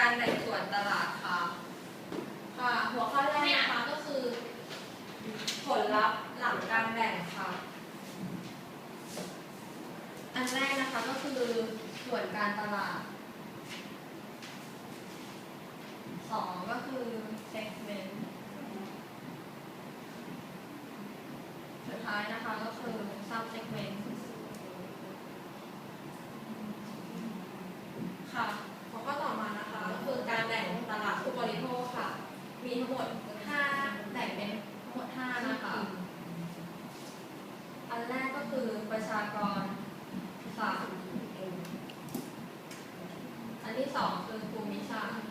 การแบ่งส่วนตลาดค่ะค่ะหัวข้อแรกนะคะก็คือ ผลลัพธ์หลังการแบ่งค่ะ อันแรกนะคะก็คือส่วนการตลาดสองก็คือ segment สุดท้ายนะคะก็คือ sub segment ค่ะหัวข้อต่อมานะคะก็คือการแบ่งตลาดผู้บริโภคค่ะ มีทั้งหมด5แบ่งเป็นทั้งหมด5นะคะ อันแรกก็คือประชากรศาสตร์อันที่สองคือภูมิศาสตร์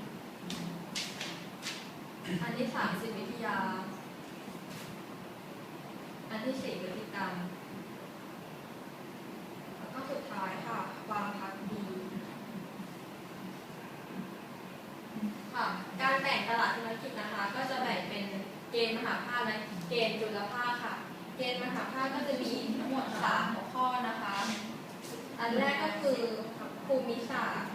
อันที่สามจิวิทยา อันที่สี่พฤติกรรม แล้วก็สุดท้ายค่ะ ความพักดี ค่ะการแบ่งตลาดธุรกิจนะคะ ก็จะแบ่งเป็นเกณฑ์มหาภาคและเกณฑ์จุลภาคค่ะ เกณฑ์มหาภาคก็จะมีทั้งหมดสามหัวข้อนะคะ อันแรกก็คือภูมิศาสตร์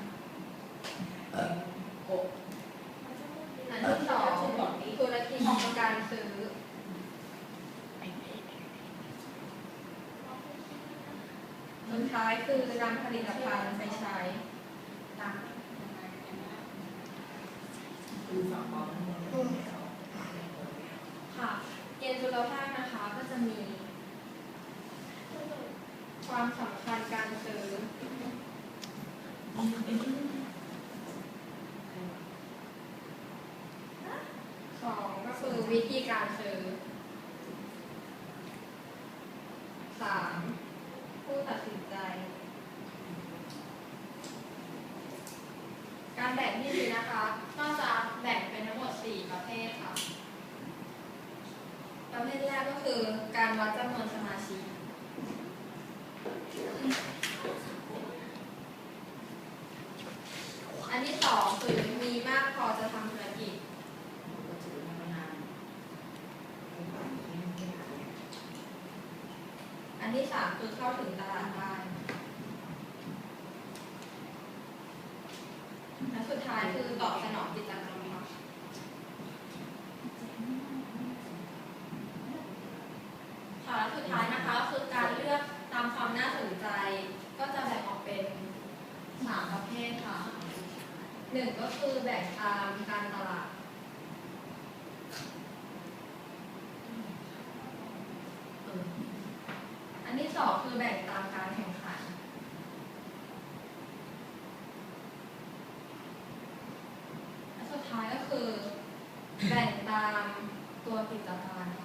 อันที่สองธุรกิจการซื้อสุดท้ายคือนำผลิตภัณฑ์ไปใช้ ค่ะ เกณฑ์จุลภาคนะคะก็จะมี ความสำคัญการซื้อสองก็คือวิธีการซื้อสามผู้ตัดสินใจ การ แบ่งที่ดีนะคะ ก็จะแบ่งเป็นทั้งหมด 4 ประเภทค่ะ ประเภทแรกก็คือการวัดจำนวนสมาชิก อันที่สองคือมีมากพอจะทำธุรกิจ อันที่สามคือเข้าถึงตลาดได้และสุด ท้ายคือตอบสนองกิจกรรมค่ะค่ะและสุดท้ายนะคะคือการเลือกตามความน่าสนใจ ก็จะแบ่งออกเป็นสามประเภทค่ะหนึ่งก็คือแบ่งตามการตลาดอันที่สองคือแบ่งตามการแข่งขัน แบ่งตามตัวผลิตภัณฑ์